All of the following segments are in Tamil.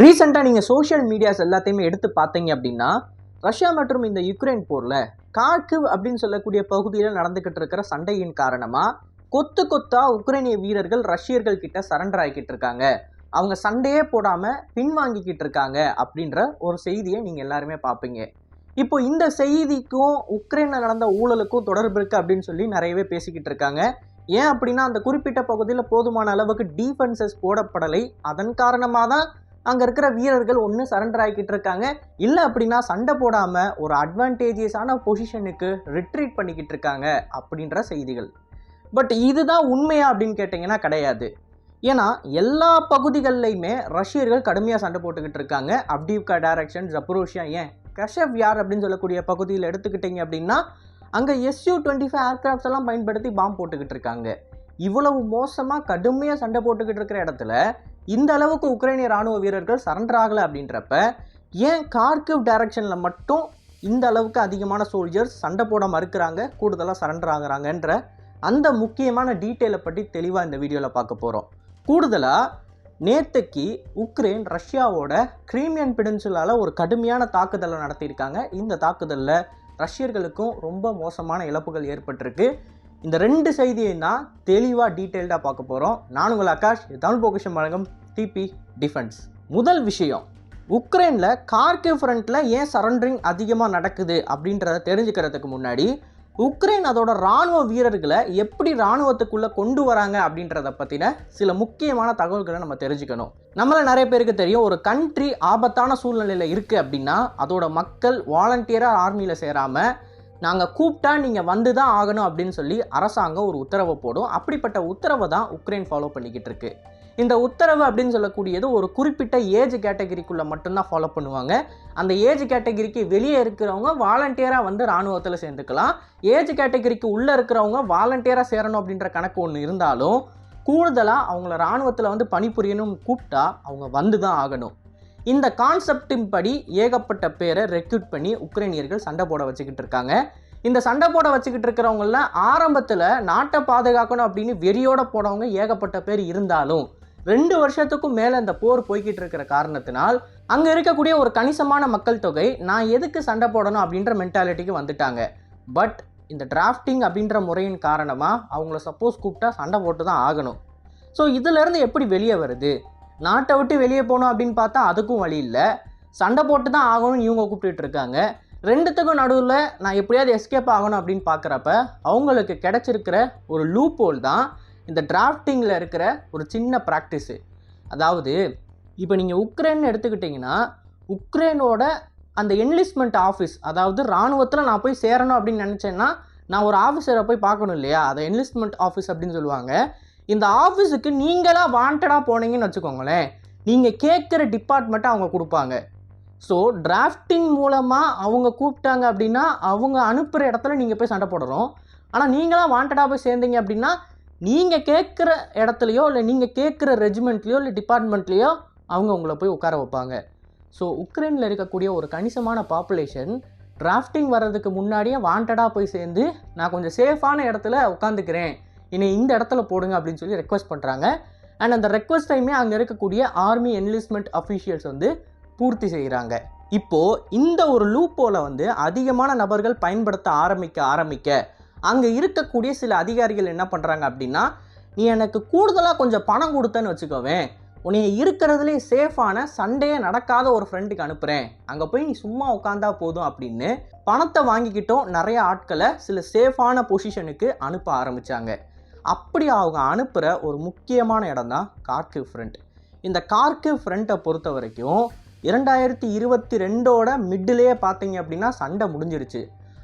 ரீசெண்டாக நீங்கள் சோஷியல் மீடியாஸ் எல்லாத்தையுமே எடுத்து பார்த்தீங்க அப்படின்னா ரஷ்யா மற்றும் இந்த யுக்ரைன் போரில் கார்கிவ் அப்படின்னு சொல்லக்கூடிய பகுதியில் நடந்துக்கிட்டு இருக்கிற சண்டையின் காரணமாக கொத்து கொத்தா உக்ரைனிய வீரர்கள் ரஷ்யர்கள் கிட்ட சரண்டர் ஆகிக்கிட்டு இருக்காங்க. அவங்க சண்டையே போடாமல் பின்வாங்கிக்கிட்டு இருக்காங்க அப்படின்ற ஒரு செய்தியை நீங்கள் எல்லாருமே பார்ப்பீங்க. இப்போ இந்த செய்திக்கும் உக்ரைனில் நடந்த ஊழலுக்கும் தொடர்பு இருக்குது அப்படின்னு சொல்லி நிறையவே பேசிக்கிட்டு இருக்காங்க. ஏன் அப்படின்னா அந்த குறிப்பிட்ட பகுதியில் போதுமான அளவுக்கு டீஃபென்சஸ் போடப்படலை. அதன் காரணமாக தான் அங்கே இருக்கிற வீரர்கள் ஒன்று சரண்டர் ஆகிக்கிட்டு இருக்காங்க. இல்லை அப்படின்னா சண்டை போடாமல் ஒரு அட்வான்டேஜஸான பொசிஷனுக்கு ரிட்ரீட் பண்ணிக்கிட்டு இருக்காங்க அப்படின்ற செய்திகள். பட் இதுதான் உண்மையா அப்படின்னு கேட்டிங்கன்னா கிடையாது. ஏன்னா எல்லா பகுதிகள்லையுமே ரஷ்யர்கள் கடுமையாக சண்டை போட்டுக்கிட்டு இருக்காங்க. அப்டிவ்கா டைரக்ஷன் ஜப்ரோஷியா ஏன்? கஷப் யார் அப்படின்னு சொல்லக்கூடிய பகுதியில் எடுத்துக்கிட்டிங்க அப்படின்னா அங்கே எஸ்யூ டுவெண்ட்டி ஃபைவ் ஏர்க்ராஃப்ட்ஸ் எல்லாம் பயன்படுத்தி பாம்பு போட்டுக்கிட்டு இருக்காங்க. இவ்வளவு மோசமாக கடுமையாக சண்டை போட்டுக்கிட்டு இருக்கிற இடத்துல இந்த அளவுக்கு உக்ரைனிய ராணுவ வீரர்கள் சரண்டர் ஆகலை அப்படின்றப்ப ஏன் கார்கிவ் டைரக்ஷனில் மட்டும் இந்த அளவுக்கு அதிகமான சோல்ஜர்ஸ் சண்டை போட மறுக்கிறாங்க கூடுதலாக சரண்டர் ஆகுறாங்கன்ற அந்த முக்கியமான டீட்டெயிலை பற்றி தெளிவாக இந்த வீடியோவில் பார்க்க போகிறோம் கூடுதலாக நேற்றுக்கு உக்ரைன் ரஷ்யாவோட கிரீமியன் பிடன்சுலால ஒரு கடுமையான தாக்குதலை நடத்தியிருக்காங்க. இந்த தாக்குதலில் ரஷ்யர்களுக்கும் ரொம்ப மோசமான இழப்புகள் ஏற்பட்டிருக்கு. இந்த ரெண்டு செய்தியை தான் தெளிவாக டீட்டெயில்டாக பார்க்க போகிறோம் நான் உங்கள் ஆகாஷ் தமிழ் பொக்கிஷம் வழங்கும் டிபி டிஃபென்ஸ் முதல் விஷயம் உக்ரைனில் கார்கிவ் ஃப்ரண்ட்டில் ஏன் சரண்டரிங் அதிகமாக நடக்குது அப்படின்றத தெரிஞ்சுக்கிறதுக்கு முன்னாடி உக்ரைன் அதோட ராணுவ வீரர்களை எப்படி ராணுவத்துக்குள்ளே கொண்டு வராங்க அப்படின்றத பற்றின சில முக்கியமான தகவல்களை நம்ம தெரிஞ்சுக்கணும். நம்மள நிறைய பேருக்கு தெரியும் ஒரு கண்ட்ரி ஆபத்தான சூழ்நிலையில் இருக்குது அப்படின்னா அதோட மக்கள் வாலண்டியராக ஆர்மியில் சேராமல் நாங்கள் கூப்பிட்டா நீங்கள் வந்து தான் ஆகணும் அப்படின்னு சொல்லி அரசாங்கம் ஒரு உத்தரவை போடும். அப்படிப்பட்ட உத்தரவை தான் உக்ரைன் ஃபாலோ பண்ணிக்கிட்டு இருக்கு. இந்த உத்தரவு அப்படின்னு சொல்லக்கூடியது ஒரு குறிப்பிட்ட ஏஜ் கேட்டகரிக்குள்ளே மட்டும்தான் ஃபாலோ பண்ணுவாங்க. அந்த ஏஜ் கேட்டகரிக்கு வெளியே இருக்கிறவங்க வாலண்டியராக வந்து இராணுவத்தில் சேர்ந்துக்கலாம். ஏஜ் கேட்டகரிக்கு உள்ளே இருக்கிறவங்க வாலண்டியராக சேரணும் அப்படின்ற கணக்கு ஒன்று இருந்தாலும் கூடுதலாக அவங்கள இராணுவத்தில் வந்து பணிபுரியணும் கூப்பிட்டா அவங்க வந்து தான் ஆகணும். இந்த கான்செப்டின் படி ஏகப்பட்ட பேரை ரெக்ரூட் பண்ணி உக்ரைனியர்கள் சண்டை போட வச்சுக்கிட்டு இருக்காங்க. இந்த சண்டை போட வச்சுக்கிட்டு இருக்கிறவங்கள ஆரம்பத்தில் நாட்டை பாதுகாக்கணும் அப்படின்னு வெறியோட போனவங்க ஏகப்பட்ட பேர் இருந்தாலும் ரெண்டு வருஷத்துக்கும் மேலே இந்த போர் போய்கிட்டு இருக்கிற காரணத்தினால் அங்கே இருக்கக்கூடிய ஒரு கணிசமான மக்கள் தொகை நான் எதுக்கு சண்டை போடணும் அப்படின்ற மென்டாலிட்டிக்கு வந்துட்டாங்க. பட் இந்த டிராஃப்டிங் அப்படின்ற முறையின் காரணமாக அவங்கள சப்போஸ் கூப்பிட்டா சண்டை போட்டு தான் ஆகணும் ஸோ இதிலேருந்து எப்படி வெளியே வருது? நாட்டை விட்டு வெளியே போகணும் அப்படின்னு பார்த்தா அதுக்கும் வழி இல்லை. சண்டை போட்டு தான் ஆகணும்னு இவங்க கூப்பிட்டுட்டு இருக்காங்க. ரெண்டுத்துக்கும் நடுவில் நான் எப்படியாவது எஸ்கேப் ஆகணும் அப்படின்னு பார்க்குறப்ப அவங்களுக்கு கிடச்சிருக்கிற ஒரு லூப் ஹோல் தான் இந்த டிராஃப்டிங்கில் இருக்கிற ஒரு சின்ன ப்ராக்டிஸு அதாவது இப்போ நீங்கள் உக்ரைன் எடுத்துக்கிட்டிங்கன்னா உக்ரைனோட அந்த என்லிஸ்ட்மெண்ட் ஆஃபீஸ் அதாவது இராணுவத்தில் நான் போய் சேரணும் அப்படின்னு நினச்சேன்னா நான் ஒரு ஆஃபீஸரை போய் பார்க்கணும் இல்லையா? அதை என்லிஸ்ட்மெண்ட் ஆஃபீஸ் அப்படின்னு சொல்லுவாங்க. இந்த ஆஃபீஸுக்கு நீங்களாக வாண்டடாக போனீங்கன்னு வச்சுக்கோங்களேன். நீங்கள் கேட்குற டிபார்ட்மெண்ட்டை அவங்க கொடுப்பாங்க. ஸோ டிராஃப்டிங் மூலமாக அவங்க கூப்பிட்டாங்க அப்படின்னா அவங்க அனுப்புகிற இடத்துல நீங்கள் போய் சண்டை போடுறோம். ஆனால் நீங்களாம் வாண்டடாக போய் சேர்ந்தீங்க அப்படின்னா நீங்கள் கேட்குற இடத்துலையோ இல்லை நீங்கள் கேட்குற ரெஜிமெண்ட்லேயோ இல்லை டிபார்ட்மெண்ட்லேயோ அவங்க உங்களை போய் உட்கார வைப்பாங்க. ஸோ உக்ரைனில் இருக்கக்கூடிய ஒரு கணிசமான பாப்புலேஷன் டிராஃப்டிங் வர்றதுக்கு முன்னாடியே வாண்டடாக போய் சேர்ந்து நான் கொஞ்சம் சேஃபான இடத்துல உட்காந்துக்கிறேன். என்னை இந்த இடத்துல போடுங்க அப்படின்னு சொல்லி ரெக்வஸ்ட் பண்ணுறாங்க அண்ட் அந்த ரெக்வஸ்ட் டைமே அங்கே இருக்கக்கூடிய ஆர்மி என்லிஸ்ட்மெண்ட் அஃபீஷியல்ஸ் வந்து பூர்த்தி செய்கிறாங்க இப்போது இந்த ஒரு லூப்போல வந்து அதிகமான நபர்கள் பயன்படுத்த ஆரம்பிக்க ஆரம்பிக்க அங்கே இருக்கக்கூடிய சில அதிகாரிகள் என்ன பண்ணுறாங்க அப்படின்னா நீ எனக்கு கூடுதலாக கொஞ்சம் பணம் கொடுத்தேன்னு வச்சுக்கோவேன். உன்னைய இருக்கிறதுலே சேஃபான சண்டையே நடக்காத ஒரு ஃப்ரெண்டுக்கு அனுப்புகிறேன் அங்கே போய் நீ சும்மா உட்காந்தா போதும் அப்படின்னு பணத்தை வாங்கிக்கிட்டோம் நிறைய ஆட்களை சில சேஃபான பொசிஷனுக்கு அனுப்ப ஆரம்பித்தாங்க அப்படி அவங்க அனுப்புகிற ஒரு முக்கியமான இடம் தான் கார்கிவ் ஃப்ரண்ட் இந்த கார்கிவ் ஃப்ரண்ட்டை பொறுத்த வரைக்கும் இரண்டாயிரத்தி இருபத்தி ரெண்டோட மிட்டிலேயே பார்த்தீங்க அப்படின்னா சண்டை முடிஞ்சிருச்சு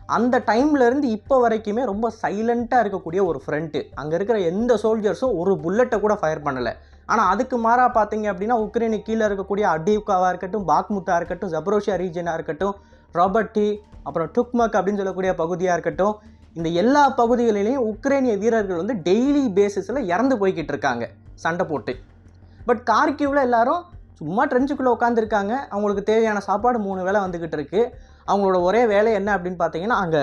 அந்த டைம்லேருந்து இப்போ வரைக்குமே ரொம்ப சைலண்ட்டாக இருக்கக்கூடிய ஒரு ஃப்ரண்ட்டு அங்கே இருக்கிற எந்த சோல்ஜர்ஸும் ஒரு புல்லட்டை கூட ஃபயர் பண்ணலை. ஆனால் அதுக்கு மாறாக பார்த்தீங்க அப்படின்னா உக்ரைனுக்கு கீழே இருக்கக்கூடிய அடிவ்காவாக இருக்கட்டும் பாக்முத்தாக இருக்கட்டும் ஜப்ரோஷியா ரீஜனாக இருக்கட்டும் ராபர்ட்டி அப்புறம் டுக்மக் அப்படின்னு சொல்லக்கூடிய பகுதியாக இருக்கட்டும் இந்த எல்லா பகுதிகளிலையும் உக்ரைனிய வீரர்கள் வந்து டெய்லி பேசிஸில் இறந்து போய்கிட்டு இருக்காங்க. சண்டை போட்டு. பட் கார்கிவில் எல்லாரும் சும்மா ட்ரெஞ்சுக்குள்ளே உட்காந்துருக்காங்க அவங்களுக்கு தேவையான சாப்பாடு மூணு வேலை வந்துக்கிட்டு இருக்குது அவங்களோட ஒரே வேலை என்ன அப்படின்னு பார்த்தீங்கன்னா அங்கே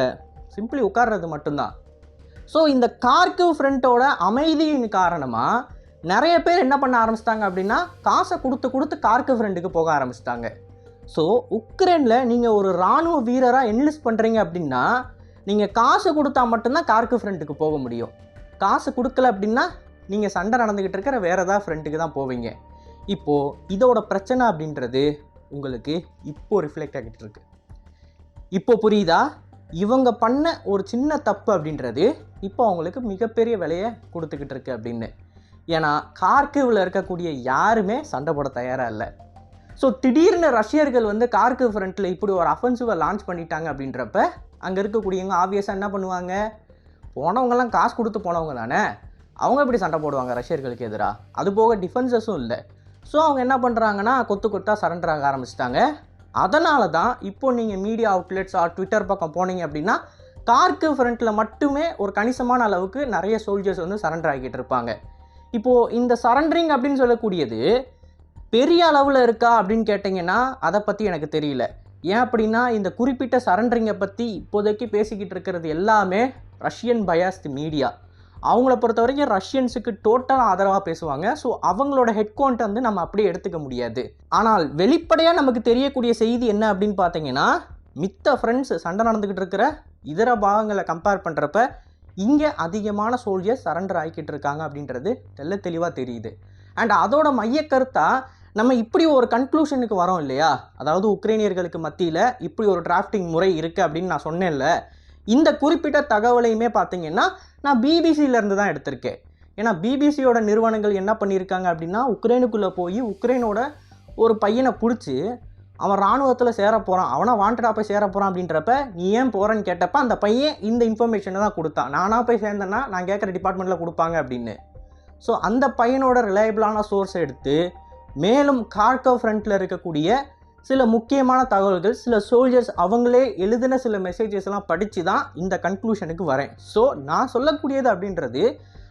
சிம்பிளி உட்கார்றது மட்டும்தான். ஸோ இந்த கார்கிவ் ஃப்ரண்ட்டோட அமைதியின் காரணமாக நிறைய பேர் என்ன பண்ண ஆரம்பிச்சிட்டாங்க அப்படின்னா காசை கொடுத்து கொடுத்து கார்க்கு ஃப்ரெண்டுக்கு போக ஆரம்பிச்சிட்டாங்க. ஸோ உக்ரைனில் நீங்கள் ஒரு இராணுவ வீரராக என்லிஸ்ட் பண்ணுறீங்க அப்படின்னா நீங்கள் காசு கொடுத்தா மட்டும்தான் கார்க்கு ஃப்ரெண்டுக்கு போக முடியும். காசு கொடுக்கல அப்படின்னா நீங்கள் சண்டை நடந்துக்கிட்டு இருக்கிற வேறு ஏதாவது ஃப்ரெண்டுக்கு தான் போவீங்க. இப்போது இதோட பிரச்சனை அப்படின்றது உங்களுக்கு இப்போ ரிஃப்ளெக்ட் ஆகிட்டு இருக்கு. இப்போ புரியுதா? இவங்க பண்ண ஒரு சின்ன தப்பு அப்படின்றது இப்போ அவங்களுக்கு மிகப்பெரிய விலையை கொடுத்துக்கிட்டு இருக்கு அப்படின்னு. ஏன்னா கார்கிவில் இருக்கக்கூடிய யாருமே சண்டை போட தயாராக இல்லை. ஸோ திடீர்னு ரஷ்யர்கள் வந்து கார்கிவ் ஃப்ரண்ட்டில் இப்படி ஒரு அஃபென்சிவை லான்ச் பண்ணிட்டாங்க அப்படின்றப்ப அங்கே இருக்கக்கூடியவங்க ஆப்வியஸாக என்ன பண்ணுவாங்க? போனவங்கலாம் காசு கொடுத்து போனவங்க தானே? அவங்க எப்படி சண்டை போடுவாங்க ரஷ்யர்களுக்கு எதிராக அது போக டிஃபென்சஸும் இல்லை. ஸோ அவங்க என்ன பண்ணுறாங்கன்னா கொத்து கொத்தாக சரண்டர் ஆக ஆரம்பிச்சிட்டாங்க. அதனால தான் இப்போ நீங்கள் மீடியா அவுட்லெட்ஸ் ஆர் ட்விட்டர் பக்கம் போனீங்க அப்படின்னா கார்க்கு ஃப்ரண்ட்டில் மட்டுமே ஒரு கணிசமான அளவுக்கு நிறைய சோல்ஜர்ஸ் வந்து சரண்டர் ஆகிட்டு இருப்பாங்க. இப்போது இந்த சரண்டரிங் அப்படின்னு சொல்லக்கூடியது பெரிய அளவில் இருக்கா அப்படின்னு கேட்டிங்கன்னா அதை பற்றி எனக்கு தெரியல. ஏன் அப்படின்னா இந்த குறிப்பிட்ட சரண்டரிங்கை பற்றி இப்போதைக்கு பேசிக்கிட்டு இருக்கிறது எல்லாமே ரஷ்யன் பயாஸ்ட் மீடியா. அவங்கள பொறுத்த வரைக்கும் ரஷ்யன்ஸுக்கு டோட்டலாக ஆதரவாக பேசுவாங்க. ஸோ அவங்களோட ஹெட்கோண்ட் வந்து நம்ம அப்படியே எடுத்துக்க முடியாது. ஆனால் வெளிப்படையாக நமக்கு தெரியக்கூடிய செய்தி என்ன அப்படின்னு பார்த்தீங்கன்னா மித்த ஃப்ரெண்ட்ஸ் சண்டை நடந்துக்கிட்டு இருக்கிற இதர பாகங்களை கம்பேர் பண்ணுறப்ப இங்கே அதிகமான சோல்ஜர்ஸ் சரண்டர் ஆகிக்கிட்டு இருக்காங்க அப்படின்றது தெல்ல தெளிவாக தெரியுது. அண்ட் அதோட மையக்கருத்தாக நம்ம இப்படி ஒரு கன்க்ளூஷனுக்கு வரோம் இல்லையா? அதாவது உக்ரைனியர்களுக்கு மத்தியில் இப்படி ஒரு டிராஃப்டிங் முறை இருக்குது அப்படின்னு நான் சொன்னேன்ல. இந்த குறிப்பிட்ட தகவலையுமே பார்த்தீங்கன்னா நான் பிபிசியிலேருந்து தான் எடுத்திருக்கேன். ஏன்னா பிபிசியோட நிறுவனங்கள் என்ன பண்ணியிருக்காங்க அப்படின்னா உக்ரைனுக்குள்ளே போய் உக்ரைனோட ஒரு பையனை பிடிச்சி அவன் இராணுவத்தில் சேர போகிறான் அவனை வாண்டடாக போய் சேர போகிறான் அப்படின்றப்ப நீ ஏன் போகிறேன்னு கேட்டப்ப அந்த பையன் இந்த இன்ஃபர்மேஷனை தான் கொடுத்தான். நானாக போய் சேர்ந்தேன்னா நான் கேட்குற டிபார்ட்மெண்ட்டில் கொடுப்பாங்க அப்படின்னு. ஸோ அந்த பையனோட ரிலையபிளான சோர்ஸை எடுத்து மேலும் கார்கோ ஃப்ரண்ட்டில் இருக்கக்கூடிய சில முக்கியமான தகவல்கள் சில சோல்ஜர்ஸ் அவங்களே எழுதின சில மெசேஜஸ் எல்லாம் படித்து தான் இந்த கன்க்ளூஷனுக்கு வரேன். ஸோ நான் சொல்லக்கூடியது அப்படின்றது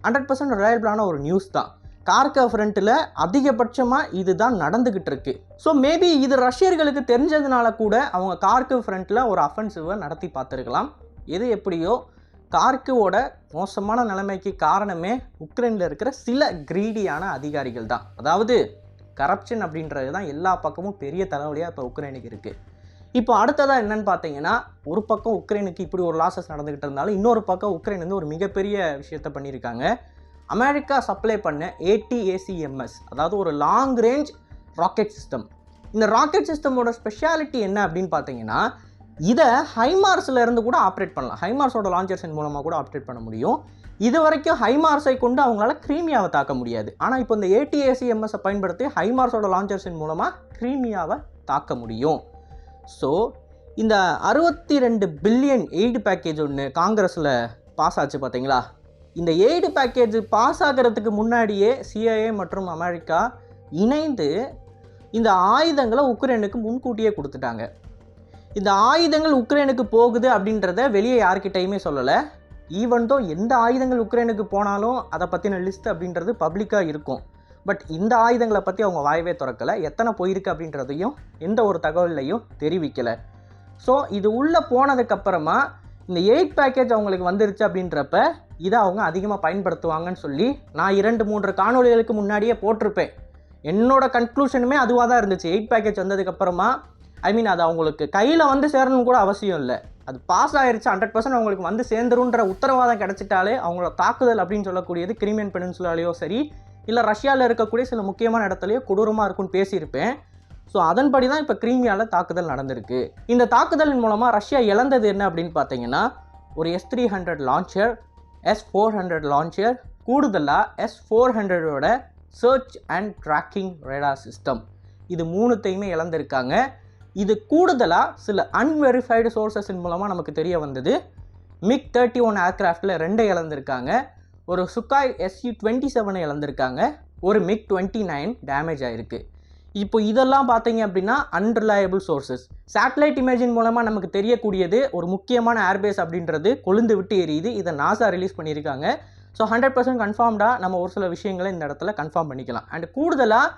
ஹண்ட்ரட் பர்சன்ட் ரிலையபிளான ஒரு நியூஸ் தான். கார்கா ஃப்ரண்ட்டில் அதிகபட்சமாக இதுதான் நடந்துக்கிட்டு இருக்கு. ஸோ மேபி இது ரஷ்யர்களுக்கு தெரிஞ்சதுனால கூட அவங்க கார்கு ஃப்ரண்ட்டில் ஒரு அஃபென்சிவை நடத்தி பார்த்துருக்கலாம். எது எப்படியோ கார்குவோட மோசமான நிலைமைக்கு காரணமே உக்ரைனில் இருக்கிற சில கிரீடியான அதிகாரிகள் தான். அதாவது கரப்ஷன் அப்படின்றது தான் எல்லா பக்கமும் பெரிய தலைவலியாக இப்போ உக்ரைனுக்கு இருக்குது இப்போ அடுத்ததாக என்னென்னு பார்த்தீங்கன்னா ஒரு பக்கம் உக்ரைனுக்கு இப்படி ஒரு லாசஸ் நடந்துக்கிட்டு இருந்தாலும் இன்னொரு பக்கம் உக்ரைன் வந்து ஒரு மிகப்பெரிய விஷயத்த பண்ணியிருக்காங்க. அமெரிக்கா சப்ளை பண்ண ஏடிஏசிஎம்எஸ் அதாவது ஒரு லாங் ரேஞ்ச் ராக்கெட் சிஸ்டம் இந்த ராக்கெட் சிஸ்டமோட ஸ்பெஷாலிட்டி என்ன அப்படின்னு பார்த்தீங்கன்னா இதை ஹைமார்ஸில் இருந்து கூட ஆப்ரேட் பண்ணலாம். ஹைமார்ஸோட லான்ச்சர்ஸின் மூலமாக கூட ஆப்ரேட் பண்ண முடியும். இது வரைக்கும் ஹைமார்ஸை கொண்டு அவங்களால கிரீமியாவை தாக்க முடியாது. ஆனால் இப்போ இந்த ஏடிஏசிஎம்எஸை பயன்படுத்தி ஹைமார்ஸோட லான்ச்சர்ஸின் மூலமாக கிரீமியாவை தாக்க முடியும். ஸோ இந்த அறுபத்தி ரெண்டு பில்லியன் எய்டு பேக்கேஜ் ஒன்று காங்கிரஸில் பாஸ் ஆச்சு பார்த்தீங்களா இந்த எய்டு பேக்கேஜ் பாஸ் ஆகிறதுக்கு முன்னாடியே சிஐஏ மற்றும் அமெரிக்கா இணைந்து இந்த ஆயுதங்களை உக்ரைனுக்கு முன்கூட்டியே கொடுத்துட்டாங்க. இந்த ஆயுதங்கள் உக்ரைனுக்கு போகுது அப்படின்றத வெளியே யார்கிட்டையுமே சொல்லலை. ஈவன் தோ எந்த ஆயுதங்கள் உக்ரைனுக்கு போனாலும் அதை பற்றின லிஸ்ட் அப்படின்றது பப்ளிக்காக இருக்கும். பட் இந்த ஆயுதங்களை பற்றி அவங்க வாயவே திறக்கலை. எத்தனை போயிருக்கு அப்படின்றதையும் எந்த ஒரு தகவல்லையும் தெரிவிக்கலை. ஸோ இது உள்ளே போனதுக்கப்புறமா இந்த எயிட் பேக்கேஜ் அவங்களுக்கு வந்துருச்சு அப்படின்றப்ப இதை அவங்க அதிகமாக பயன்படுத்துவாங்கன்னு சொல்லி நான் இரண்டு மூன்று காணொளிகளுக்கு முன்னாடியே போட்டிருப்பேன். என்னோட கன்க்ளூஷனுமே அதுவாக தான் இருந்துச்சு எயிட் பேக்கேஜ் வந்ததுக்கப்புறமா ஐ மீன் அது அவங்களுக்கு கையில் வந்து சேரணும் கூட அவசியம் இல்லை. அது பாஸ் ஆயிருச்சு ஹண்ட்ரட் பர்சன்ட் அவங்களுக்கு வந்து சேர்ந்துருன்ற உத்தரவாதம் கிடைச்சிட்டாலே அவங்களோட தாக்குதல் அப்படின்னு சொல்லக்கூடியது கிரிமியன் பெனின்சுலாலேயோ சரி இல்லை ரஷ்யாவில் இருக்கக்கூடிய சில முக்கியமான இடத்துலையோ கொடூரமாக இருக்கும்னு பேசியிருப்பேன். ஸோ அதன்படி தான் இப்போ கிரீமியாவில் தாக்குதல் நடந்திருக்கு. இந்த தாக்குதலின் மூலமாக ரஷ்யா இழந்தது என்ன அப்படின்னு பார்த்தீங்கன்னா ஒரு S three hundred launcher S four hundred launcher கூடுதலாக S four ஹண்ட்ரடோட search and tracking radar system இது மூணுத்தையுமே இழந்திருக்காங்க. இது கூடுதலாக சில அன்வெரிஃபைடு சோர்சஸின் மூலமாக நமக்கு தெரிய வந்தது. மிக் தேர்ட்டி ஒன் ஏர்க்ராஃப்டில் ரெண்டை இழந்திருக்காங்க. ஒரு சுக்காய் எஸ்யூ டுவெண்ட்டி செவனை இழந்திருக்காங்க. ஒரு மிக் டுவெண்ட்டி நைன் டேமேஜ் ஆகிருக்கு இப்போ இதெல்லாம் பார்த்தீங்க அப்படின்னா அன்ரிலையபிள் சோர்சஸ் சேட்டலைட் இமேஜின் மூலமாக நமக்கு தெரியக்கூடியது ஒரு முக்கியமான ஏர்பேஸ் அப்படின்றது கொழுந்து விட்டு எரியுது. இதை நாசா ரிலீஸ் பண்ணியிருக்காங்க. ஸோ ஹண்ட்ரட் பர்சன்ட் கன்ஃபார்ம்டாக நம்ம ஒரு சில விஷயங்களை இந்த இடத்துல கன்ஃபார்ம் பண்ணிக்கலாம். அண்ட் கூடுதலாக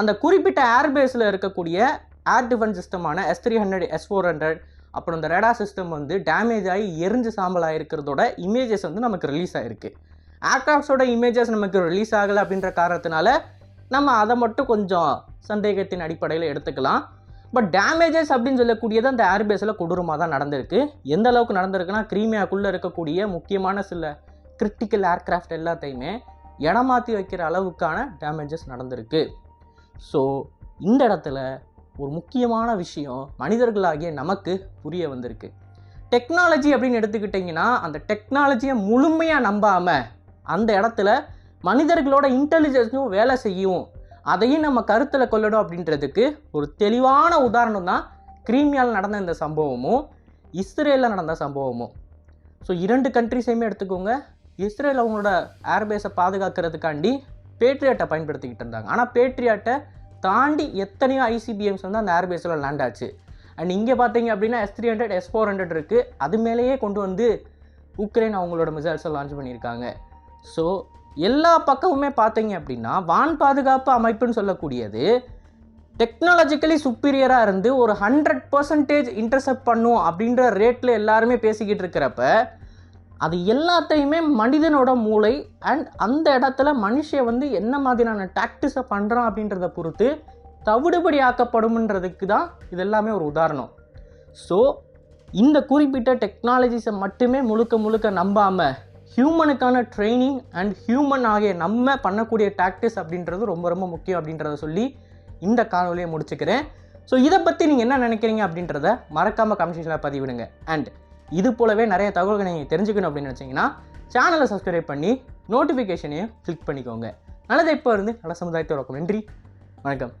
அந்த குறிப்பிட்ட ஏர்பேஸில் இருக்கக்கூடிய air defence சிஸ்டமான S three hundred S four hundred அப்புறம் இந்த ரேடா சிஸ்டம் வந்து டேமேஜ் ஆகி எரிஞ்சு சாம்பல் ஆகிருக்கிறதோட இமேஜஸ் வந்து நமக்கு ரிலீஸ் ஆகிருக்கு ஏர்க்ராஃப்ட்ஸோட இமேஜஸ் நமக்கு ரிலீஸ் ஆகலை அப்படின்ற காரணத்தினால நம்ம அதை மட்டும் கொஞ்சம் சந்தேகத்தின் அடிப்படையில் எடுத்துக்கலாம். பட் டேமேஜஸ் அப்படின்னு சொல்லக்கூடியது அந்த ஏர்பேஸில் கொடூரமாக தான் நடந்திருக்கு. எந்த அளவுக்கு நடந்திருக்குன்னா கிரீமியாக்குள்ளே இருக்கக்கூடிய முக்கியமான சில கிரிட்டிக்கல் ஏர்க்ராஃப்ட் எல்லாத்தையுமே இடமாற்றி வைக்கிற அளவுக்கான டேமேஜஸ் நடந்திருக்கு. ஸோ இந்த இடத்துல ஒரு முக்கியமான விஷயம் மனிதர்களாகிய நமக்கு புரிய வந்திருக்கு. டெக்னாலஜி அப்படின்னு எடுத்துக்கிட்டிங்கன்னா அந்த டெக்னாலஜியை முழுமையாக நம்பாமல் அந்த இடத்துல மனிதர்களோட இன்டெலிஜென்ஸும் வேலை செய்யும். அதையும் நம்ம கருத்தில் கொள்ளணும் அப்படின்றதுக்கு ஒரு தெளிவான உதாரணம் தான் கிரீமியால் நடந்த இந்த சம்பவமும் இஸ்ரேலில் நடந்த சம்பவமும். ஸோ இரண்டு கண்ட்ரிஸையுமே எடுத்துக்கோங்க. இஸ்ரேல் அவங்களோட ஏர்பேஸை பாதுகாக்கிறதுக்காண்டி பேட்ரியாட்டை பயன்படுத்திக்கிட்டு இருந்தாங்க. ஆனால் பேட்ரியாட்டை தாண்டி எத்தனையோ ஐசிபிஎம்ஸ் வந்து அந்த ஏர்பேஸில் லேண்ட் ஆச்சு. அண்ட் இங்கே பார்த்தீங்க அப்படின்னா S three hundred S four hundred இருக்குது அது மேலேயே கொண்டு வந்து உக்ரைன் அவங்களோட மிசைல்ஸை லான்ச் பண்ணியிருக்காங்க. ஸோ எல்லா பக்கமுமே பார்த்தீங்க அப்படின்னா வான் பாதுகாப்பு அமைப்புன்னு சொல்லக்கூடியது டெக்னாலஜிக்கலி சுப்பீரியராக இருந்து ஒரு ஹண்ட்ரட் பர்சன்டேஜ் இன்டர்செப்ட் பண்ணும் அப்படின்ற ரேட்டில் எல்லாருமே பேசிக்கிட்டு இருக்கிறப்ப அது எல்லாத்தையுமே மனிதனோட மூளை அண்ட் அந்த இடத்துல மனுஷன் வந்து என்ன மாதிரியான டாக்டிஸை பண்ணுறான் அப்படின்றத பொறுத்து தவிடுபடி ஆக்கப்படும்ன்றதுக்கு தான் இது எல்லாமே ஒரு உதாரணம். ஸோ இந்த குறிப்பிட்ட டெக்னாலஜிஸை மட்டுமே முழுக்க முழுக்க நம்பாமல் ஹியூமனுக்கான ட்ரைனிங் அண்ட் ஹியூமன் ஆகிய நம்ம பண்ணக்கூடிய டாக்டிஸ் அப்படின்றது ரொம்ப ரொம்ப முக்கியம் அப்படின்றத சொல்லி இந்த காணொலியை முடிச்சுக்கிறேன். ஸோ இதை பற்றி நீங்கள் என்ன நினைக்கிறீங்க அப்படின்றத மறக்காமல் கமெண்ட் பதிவிடுங்க. அண்ட் இது போலவே நிறைய தகவல்களை நீங்கள் தெரிஞ்சுக்கணும் அப்படின்னு நினச்சிங்கன்னா சேனலை சப்ஸ்கிரைப் பண்ணி நோட்டிஃபிகேஷனையும் கிளிக் பண்ணிக்கோங்க. நல்லதை இப்போ இருந்து நல்ல சமுதாயத்தோட நன்றி. வணக்கம்.